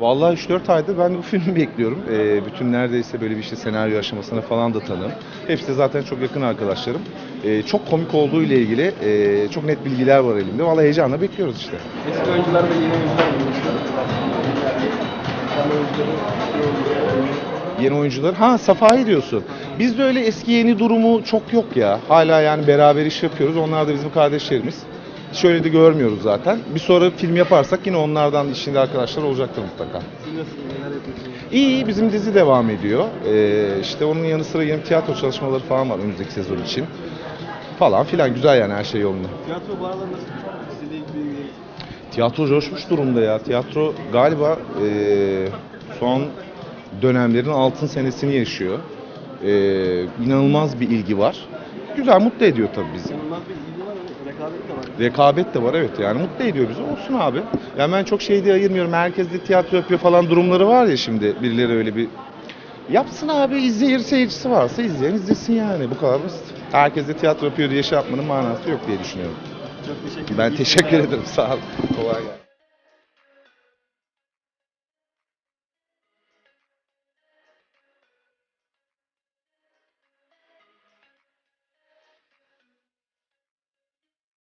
Vallahi 3-4 aydır ben bu filmi bekliyorum. Ee, bütün neredeyse böyle bir işte senaryo aşamasına falan da tanığım. Hepsi de zaten çok yakın arkadaşlarım. Ee, çok komik olduğu ile ilgili e, çok net bilgiler var elimde. Vallahi heyecanla bekliyoruz işte. Eski oyuncular ve yeni oyuncular. Yeni oyuncular. Ha Safai diyorsun. Bizde öyle eski yeni durumu çok yok ya. Hala yani beraber iş yapıyoruz. Onlar da bizim kardeşlerimiz. Şöyle de görmüyoruz zaten. Bir sonra film yaparsak yine onlardan işinde arkadaşlar olacaktır mutlaka. Siz nasılsınız? Neler yapıyorsunuz? İyi, iyi. bizim dizi devam ediyor. Ee, işte onun yanı sıra yeni tiyatro çalışmaları falan var önümüzdeki sezon için. Falan filan güzel yani her şey yolunda. Tiyatro bu aralar nasıl? İlgili Tiyatro coşmuş durumda ya. Tiyatro galiba ee, son dönemlerin altın senesini yaşıyor. Ee, inanılmaz bir ilgi var. Güzel, mutlu ediyor tabii bizi. inanılmaz bir ilgi rekabet de var. Rekabet de var evet yani mutlu ediyor bizi. Olsun abi. Yani ben çok şey diye ayırmıyorum. Herkes de tiyatro yapıyor falan durumları var ya şimdi. Birileri öyle bir Yapsın abi izleyici seyircisi varsa izleyen izlesin yani bu kadar basit. Herkes de tiyatro yapıyor diye şey yapmanın manası yok diye düşünüyorum. Çok teşekkür ederim. Ben teşekkür ederim sağ ol. Kolay gelsin.